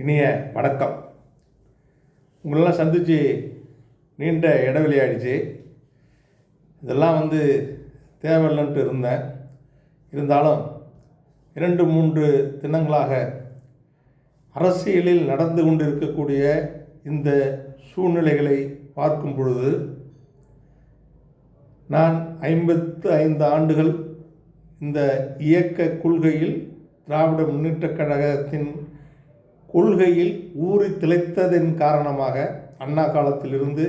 இனிய வணக்கம். உங்களெல்லாம் சந்தித்து நீண்ட இடைவெளி ஆயிடுச்சு. இதெல்லாம் வந்து தேவையில்லைன்ட்டு இருந்தேன். இருந்தாலும் இரண்டு மூன்று தினங்களாக அரசியலில் நடந்து கொண்டு இருக்கக்கூடிய இந்த சூழ்நிலைகளை பார்க்கும் பொழுது நான் ஐம்பத்து ஐந்து ஆண்டுகள் இந்த இயக்க கொள்கையில் திராவிட முன்னேற்றக் கழகத்தின் கொள்கையில் ஊறி திளைத்ததன் காரணமாக அண்ணா காலத்திலிருந்து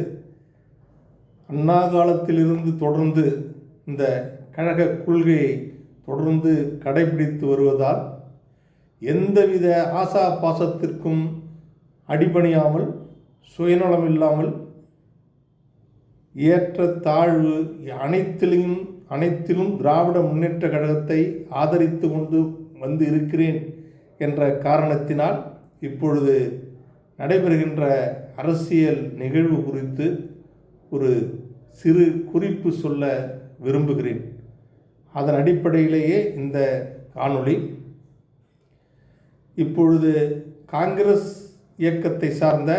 அண்ணா காலத்திலிருந்து தொடர்ந்து இந்த கழக கொள்கையை தொடர்ந்து கடைபிடித்து வருவதால் எந்தவித ஆசா பாசத்திற்கும் அடிபணியாமல் சுயநலம் இல்லாமல் ஏற்ற தாழ்வு அனைத்திலும் அனைத்திலும் திராவிட முன்னேற்ற கழகத்தை ஆதரித்து கொண்டு வந்து இருக்கிறேன் என்ற காரணத்தினால் இப்பொழுது நடைபெறுகின்ற அரசியல் நிகழ்வு குறித்து ஒரு சிறு குறிப்பு சொல்ல விரும்புகிறேன். அதன் அடிப்படையிலேயே இந்த காணொளி. இப்பொழுது காங்கிரஸ் இயக்கத்தை சார்ந்த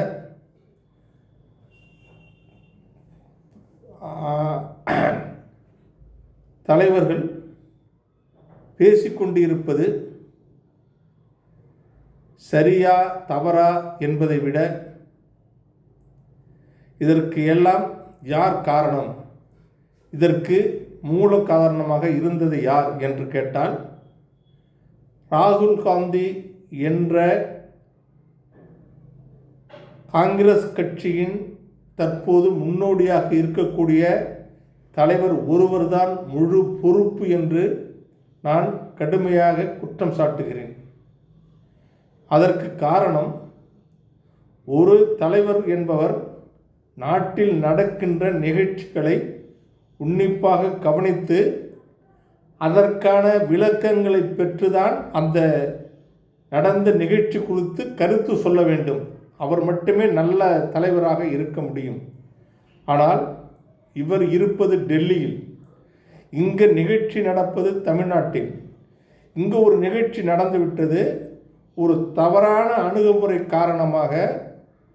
தலைவர்கள் பேசிக்கொண்டிருப்பது சரியா தவறா என்பதை விட இதற்கு எல்லாம் யார் காரணம்? இதற்கு மூல காரணமாக இருந்தது யார் என்று கேட்டால் ராகுல் காந்தி என்ற காங்கிரஸ் கட்சியின் தற்போது முன்னோடியாக இருக்கக்கூடிய தலைவர் ஒருவர்தான் முழு பொறுப்பு என்று நான் கடுமையாக குற்றம் சாட்டுகிறேன். அதற்கு காரணம் ஒரு தலைவர் என்பவர் நாட்டில் நடக்கின்ற நிகழ்ச்சிகளை உன்னிப்பாக கவனித்து அதற்கான விளக்கங்களை பெற்றுதான் அந்த நடந்த நிகழ்ச்சி குறித்து கருத்து சொல்ல வேண்டும். அவர் மட்டுமே நல்ல தலைவராக இருக்க முடியும். ஆனால் இவர் இருப்பது டெல்லியில். இங்கே நிகழ்ச்சி நடப்பது தமிழ்நாட்டில். இங்கே ஒரு நிகழ்ச்சி நடந்துவிட்டது ஒரு தவறான அணுகுமுறை காரணமாக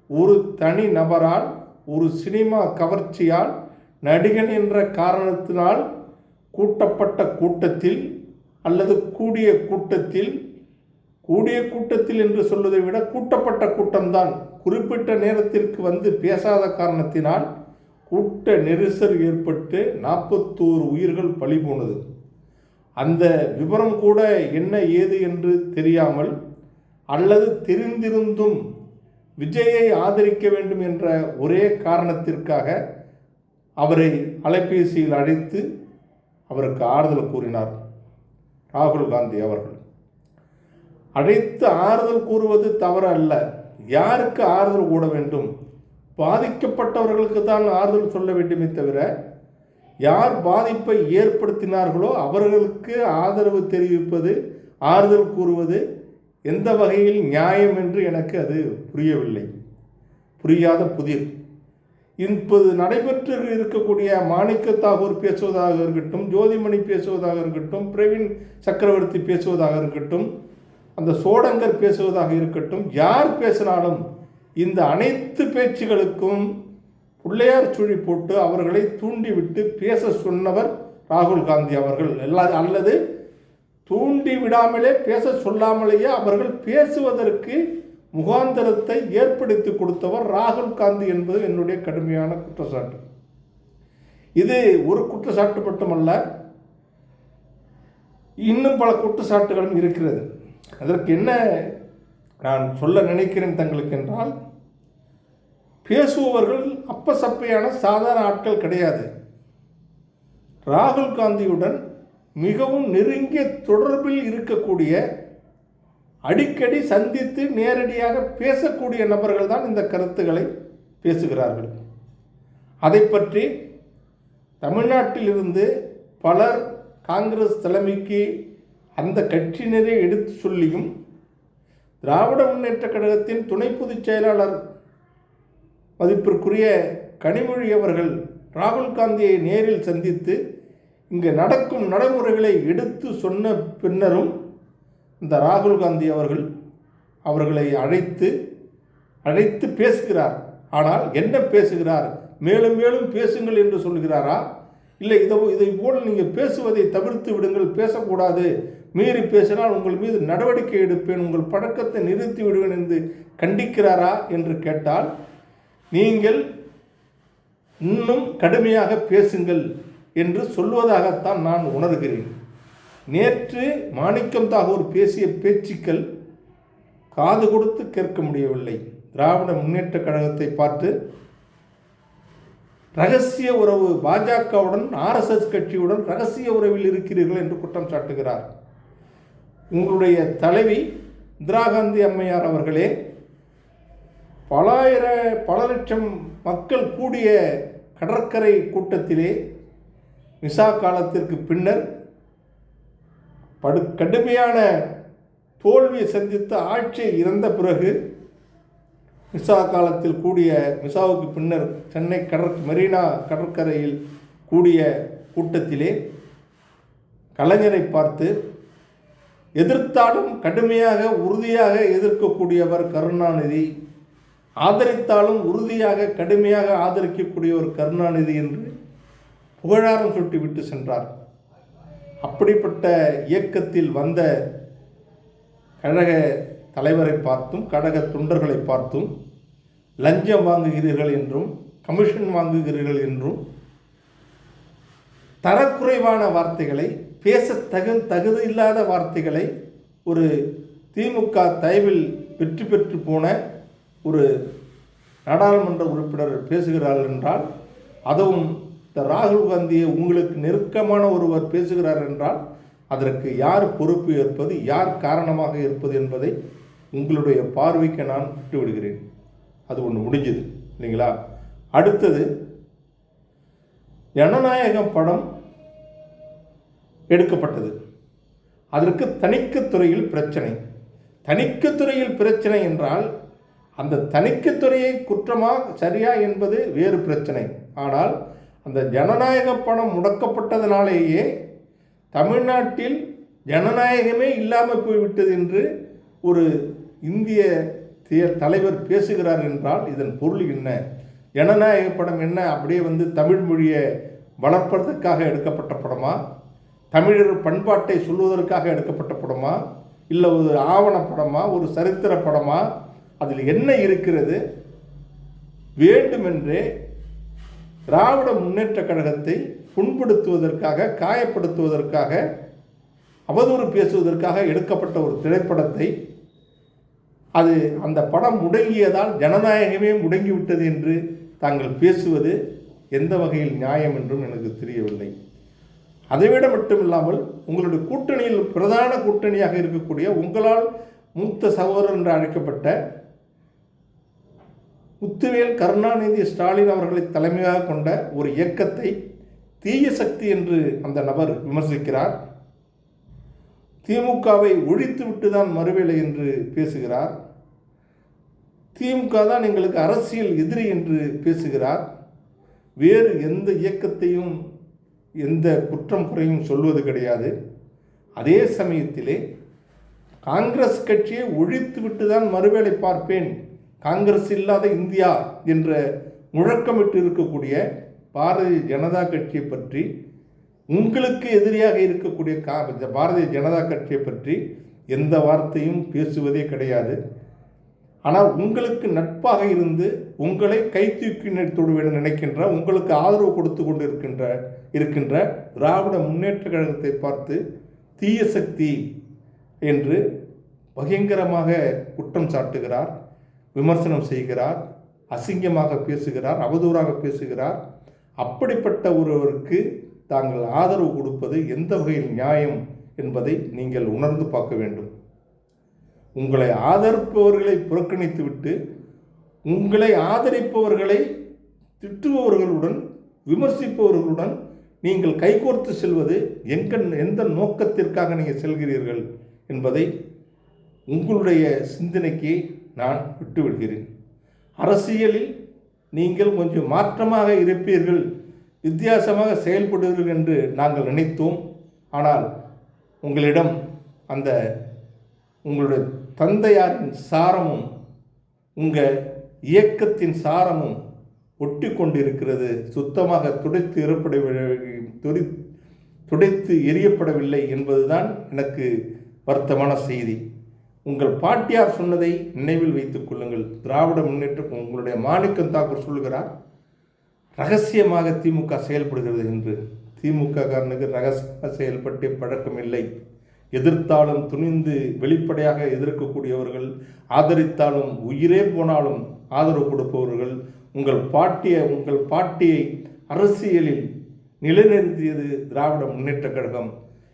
ஒரு தனி நபரால் ஒரு சினிமா கவர்ச்சியால் நடிகன் என்ற காரணத்தினால் கூட்டப்பட்ட கூட்டத்தில் அல்லது கூடிய கூட்டத்தில் கூடிய கூட்டத்தில் என்று சொல்வதை விட கூட்டப்பட்ட கூட்டம்தான். குறிப்பிட்ட நேரத்திற்கு வந்து பேசாத காரணத்தினால் கூட்ட நெரிசல் ஏற்பட்டு நாற்பத்தோரு உயிர்கள் பலி போனது அந்த விவரம் கூட என்ன ஏது என்று தெரியாமல் அல்லது தெரிந்திருந்தும் விஜயை ஆதரிக்க வேண்டும் என்ற ஒரே காரணத்திற்காக அவரை அலைபேசியில் அழைத்து அவருக்கு ஆறுதல் கூறினார் ராகுல் காந்தி அவர்கள். அழைத்து ஆறுதல் கூறுவது தவறு அல்ல. யாருக்கு ஆறுதல் கூட வேண்டும்? பாதிக்கப்பட்டவர்களுக்கு தான் ஆறுதல் சொல்ல வேண்டுமே தவிர யார் பாதிப்பை ஏற்படுத்தினார்களோ அவர்களுக்கு ஆதரவு தெரிவிப்பது ஆறுதல் கூறுவது எந்த வகையில் நியாயம் என்று எனக்கு அது புரியவில்லை. புரியாத புதிர். இப்போது நடைபெற்று இருக்கக்கூடிய மாணிக்க தாகூர் பேசுவதாக இருக்கட்டும் ஜோதிமணி பேசுவதாக இருக்கட்டும் பிரவீன் சக்கரவர்த்தி பேசுவதாக இருக்கட்டும் அந்த சோடங்கர் பேசுவதாக இருக்கட்டும் யார் பேசினாலும் இந்த அனைத்து பேச்சுகளுக்கும் பிள்ளையார் சுழி போட்டு அவர்களை தூண்டிவிட்டு பேச சொன்னவர் ராகுல் காந்தி அவர்கள். எல்லா அல்லது தூண்டி விடாமலே பேச சொல்லாமலேயே அவர்கள் பேசுவதற்கு முகாந்திரத்தை ஏற்படுத்தி கொடுத்தவர் ராகுல் காந்தி என்பது என்னுடைய கடுமையான குற்றச்சாட்டு. இது ஒரு குற்றச்சாட்டு மட்டுமல்ல இன்னும் பல குற்றச்சாட்டுகளும் இருக்கிறது. அதற்கு என்ன நான் சொல்ல நினைக்கிறேன் தங்களுக்கு என்றால் பேசுபவர்கள் அப்பசப்பையான சாதாரண ஆட்கள் கிடையாது. ராகுல் காந்தியுடன் மிகவும் நெருங்கிய தொடர்பில் இருக்கக்கூடிய அடிக்கடி சந்தித்து நேரடியாக பேசக்கூடிய நபர்கள் தான் இந்த கருத்துக்களை பேசுகிறார்கள். அதை பற்றி தமிழ்நாட்டிலிருந்து பலர் காங்கிரஸ் தலைமைக்கு அந்த கட்சியினரே எடுத்து சொல்லியும் திராவிட முன்னேற்ற கழகத்தின் துணை பொதுச் செயலாளர் மதிப்பிற்குரிய கனிமொழி அவர்கள் ராகுல் காந்தியை நேரில் சந்தித்து இங்கு நடக்கும் நடைமுறைகளை எடுத்து சொன்ன பின்னரும் இந்த ராகுல் காந்தி அவர்கள் அவர்களை அழைத்து அழைத்து பேசுகிறார். ஆனால் என்ன பேசுகிறார்? மேலும் மேலும் பேசுங்கள் என்று சொல்கிறாரா? இல்லை இதை இதை போல் நீங்கள் பேசுவதை தவிர்த்து விடுங்கள் பேசக்கூடாது. மீறி பேசினால் உங்கள் மீது நடவடிக்கை எடுப்பேன் உங்கள் பழக்கத்தை நிறுத்தி விடுவேன் என்று கண்டிக்கிறாரா என்று கேட்டால் நீங்கள் இன்னும் கடுமையாக பேசுங்கள். என்று சொல்வதாகத்தான் நான் உணர்கிறேன். நேற்று மாணிக்கம் தாகூர் பேசிய பேச்சுக்கள் காது கொடுத்து கேட்க முடியவில்லை. திராவிட முன்னேற்ற கழகத்தை பார்த்து ரகசிய உறவு பாஜகவுடன் ஆர்எஸ்எஸ் கட்சியுடன் ரகசிய உறவில் இருக்கிறீர்கள் என்று குற்றம் சாட்டுகிறார். உங்களுடைய தலைவி இந்திரா காந்தி அம்மையார் அவர்களே பலாயிர பல லட்சம் மக்கள் கூடிய கடற்கரை கூட்டத்திலே நிசா காலத்திற்கு பின்னர் படு கடுமையான தோல்வியை சந்தித்த ஆட்சியை இறந்த பிறகு மிசா காலத்தில் கூடிய நிசாவுக்கு பின்னர் சென்னை கடற் மெரினா கடற்கரையில் கூடிய கூட்டத்திலே கலைஞரை பார்த்து எதிர்த்தாலும் கடுமையாக உறுதியாக எதிர்க்கக்கூடியவர் கருணாநிதி. ஆதரித்தாலும் உறுதியாக கடுமையாக ஆதரிக்கக்கூடியவர் கருணாநிதி என்று புகழாரம் சுட்டிவிட்டு சென்றார். அப்படிப்பட்ட இயக்கத்தில் வந்த கழக தலைவரை பார்த்தும் கழக தொண்டர்களை பார்த்தும் லஞ்சம் வாங்குகிறீர்கள் என்றும் கமிஷன் வாங்குகிறீர்கள் என்றும் தரக்குறைவான வார்த்தைகளை பேச தகு தகுதி இல்லாத வார்த்தைகளை ஒரு திமுக தயவில் வெற்றி பெற்று போன ஒரு நாடாளுமன்ற உறுப்பினர் பேசுகிறார்கள் என்றால் அதுவும் இந்த ராகுல் காந்தியை உங்களுக்கு நெருக்கமான ஒருவர் பேசுகிறார் என்றால் அதற்கு யார் பொறுப்பு ஏற்பது யார் காரணமாக இருப்பது என்பதை உங்களுடைய பார்வைக்கு நான் விட்டு விடுகிறேன் அது ஒன்று முடிஞ்சது இல்லைங்களா? அடுத்தது ஜனநாயகம் படம் எடுக்கப்பட்டது. அதற்கு தணிக்கைத்துறையில் பிரச்சனை. தணிக்கைத்துறையில் பிரச்சனை என்றால் அந்த தணிக்கைத்துறையை குற்றமாக சரியா என்பது வேறு பிரச்சனை. ஆனால் அந்த ஜனநாயக பணம் முடக்கப்பட்டதனாலேயே தமிழ்நாட்டில் ஜனநாயகமே இல்லாமல் போய்விட்டது என்று ஒரு இந்திய தலைவர் பேசுகிறார் என்றால் இதன் பொருள் என்ன? ஜனநாயக படம் என்ன? அப்படியே வந்து தமிழ் மொழியை வளர்ப்பதற்காக எடுக்கப்பட்ட படமா? தமிழர் பண்பாட்டை சொல்வதற்காக எடுக்கப்பட்ட படமா? இல்லை ஒரு ஆவண படமா? ஒரு சரித்திர படமா? அதில் என்ன இருக்கிறது? வேண்டுமென்றே திராவிட முன்னேற்ற கழகத்தை புண்படுத்துவதற்காக காயப்படுத்துவதற்காக அவதூறு பேசுவதற்காக எடுக்கப்பட்ட ஒரு திரைப்படத்தை அது அந்த படம் முடங்கியதால் ஜனநாயகமே முடங்கிவிட்டது என்று தாங்கள் பேசுவது எந்த வகையில் நியாயம் என்றும் எனக்கு தெரியவில்லை. அதைவிட மட்டுமில்லாமல் உங்களுடைய கூட்டணியில் பிரதான கூட்டணியாக இருக்கக்கூடிய உங்களால் மூத்த சகோதரர் என்று அழைக்கப்பட்ட முத்துவேல் கருணாநிதி ஸ்டாலின் அவர்களை தலைமையாக கொண்ட ஒரு இயக்கத்தை தீய சக்தி என்று அந்த நபர் விமர்சிக்கிறார். திமுகவை ஒழித்து விட்டு தான் மறுவேலை என்று பேசுகிறார். திமுக தான் எங்களுக்கு அரசியல் எதிரி என்று பேசுகிறார். வேறு எந்த இயக்கத்தையும் எந்த குற்றம் குறையும் சொல்வது கிடையாது. அதே சமயத்திலே காங்கிரஸ் கட்சியை ஒழித்து விட்டு தான் மறுவேலை பார்ப்பேன் காங்கிரஸ் இல்லாத இந்தியா என்ற முழக்கமிட்டு இருக்கக்கூடிய பாரதிய ஜனதா கட்சியை பற்றி உங்களுக்கு எதிரியாக இருக்கக்கூடிய கா பாரதிய ஜனதா கட்சியை பற்றி எந்த வார்த்தையும் பேசுவதே கிடையாது. ஆனால் உங்களுக்கு நட்பாக இருந்து உங்களை கை தூக்கி தொடுவேன் நினைக்கின்ற உங்களுக்கு ஆதரவு கொடுத்து கொண்டு இருக்கின்ற இருக்கின்ற திராவிட முன்னேற்ற கழகத்தை பார்த்து தீய சக்தி என்று பயங்கரமாக குற்றம் சாட்டுகிறார் விமர்சனம் செய்கிறார் அசிங்கமாக பேசுகிறார் அவதூறாக பேசுகிறார். அப்படிப்பட்ட ஒருவருக்கு தாங்கள் ஆதரவு கொடுப்பது எந்த வகையில் நியாயம் என்பதை நீங்கள் உணர்ந்து பார்க்க வேண்டும். உங்களை ஆதரிப்பவர்களை புறக்கணித்துவிட்டு உங்களை ஆதரிப்பவர்களை திட்டுபவர்களுடன் விமர்சிப்பவர்களுடன் நீங்கள் கைகோர்த்து செல்வது எங்க எந்த நோக்கத்திற்காக நீங்கள் செல்கிறீர்கள் என்பதை உங்களுடைய சிந்தனைக்கு நான் விட்டுவிடுகிறேன். அரசியலில் நீங்கள் கொஞ்சம் மாற்றமாக இருப்பீர்கள் வித்தியாசமாக செயல்படுவீர்கள் என்று நாங்கள் நினைத்தோம். ஆனால் உங்களிடம் அந்த உங்களுடைய தந்தையாரின் சாரமும் உங்கள் இயக்கத்தின் சாரமும் ஒட்டி கொண்டிருக்கிறது. சுத்தமாக துடைத்து எறப்படவில்லை துடி துடைத்து எரியப்படவில்லை என்பதுதான் எனக்கு வருத்தமான செய்தி. உங்கள் பாட்டியார் சொன்னதை நினைவில் வைத்துக் கொள்ளுங்கள். திராவிட முன்னேற்றம் உங்களுடைய மாணிக்கம் தாக்கூர் சொல்கிறார் ரகசியமாக திமுக செயல்படுகிறது என்று. திமுக காரனுக்கு ரகசியமாக செயல்பட்டு பழக்கம் இல்லை. எதிர்த்தாலும் துணிந்து வெளிப்படையாக எதிர்க்கக்கூடியவர்கள் ஆதரித்தாலும் உயிரே போனாலும் ஆதரவு கொடுப்பவர்கள் உங்கள் பாட்டிய உங்கள் பாட்டியை அரசியலில் நிலைநிறுத்தியது திராவிட முன்னேற்ற கழகம்.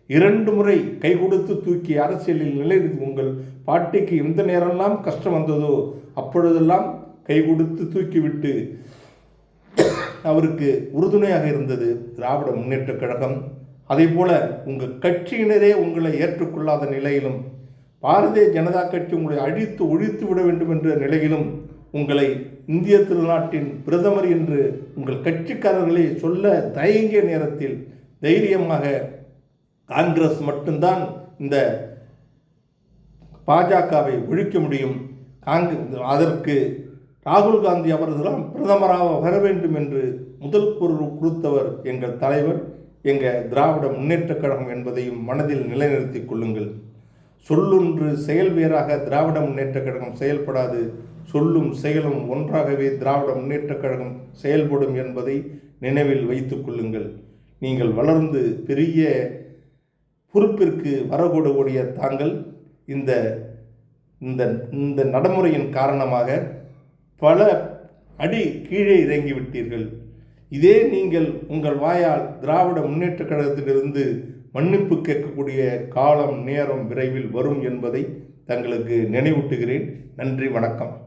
இரண்டு முறை கை கொடுத்து தூக்கி அரசியலில் நிலைநிறுத்தி உங்கள் பாட்டிக்கு எந்த நேரமெல்லாம் கஷ்டம் வந்ததோ அப்பொழுதெல்லாம் கை கொடுத்து தூக்கிவிட்டு அவருக்கு உறுதுணையாக இருந்தது திராவிட முன்னேற்றக் கழகம். அதே போல உங்கள் கட்சியினரே உங்களை ஏற்றுக்கொள்ளாத நிலையிலும் பாரதிய ஜனதா கட்சி உங்களை அழித்து ஒழித்து விட வேண்டும் என்ற நிலையிலும் உங்களை இந்திய திருநாட்டின் பிரதமர் என்று உங்கள் கட்சிக்காரர்களை சொல்ல தயங்கிய நேரத்தில் தைரியமாக காங்கிரஸ் மட்டும்தான் இந்த பாஜகவை ஒழிக்க முடியும். காங்கிரஸ் அதற்கு ராகுல் காந்தி அவர்களாம் பிரதமராக வர வேண்டும் என்று முதல் பொருள் கொடுத்தவர் எங்கள் தலைவர். எங்கள் திராவிட முன்னேற்றக் கழகம் என்பதையும் மனதில் நிலைநிறுத்திக் கொள்ளுங்கள். சொல்லொன்று செயல் வேறாக திராவிட முன்னேற்றக் கழகம் செயல்படாது. சொல்லும் செயலும் ஒன்றாகவே திராவிட முன்னேற்றக் கழகம் செயல்படும் என்பதை நினைவில் வைத்துக் கொள்ளுங்கள். நீங்கள் வளர்ந்து பெரிய பொறுப்பிற்கு வரக்கூடக்கூடிய தாங்கள் இந்த இந்த இந்த நடைமுறையின் காரணமாக பல அடி கீழே இறங்கிவிட்டீர்கள். இதே நீங்கள் உங்கள் வாயால் திராவிட முன்னேற்றக் கழகத்திலிருந்து மன்னிப்பு கேட்கக்கூடிய காலம் நேரம் விரைவில் வரும் என்பதை தங்களுக்கு நினைவூட்டுகிறேன். நன்றி வணக்கம்.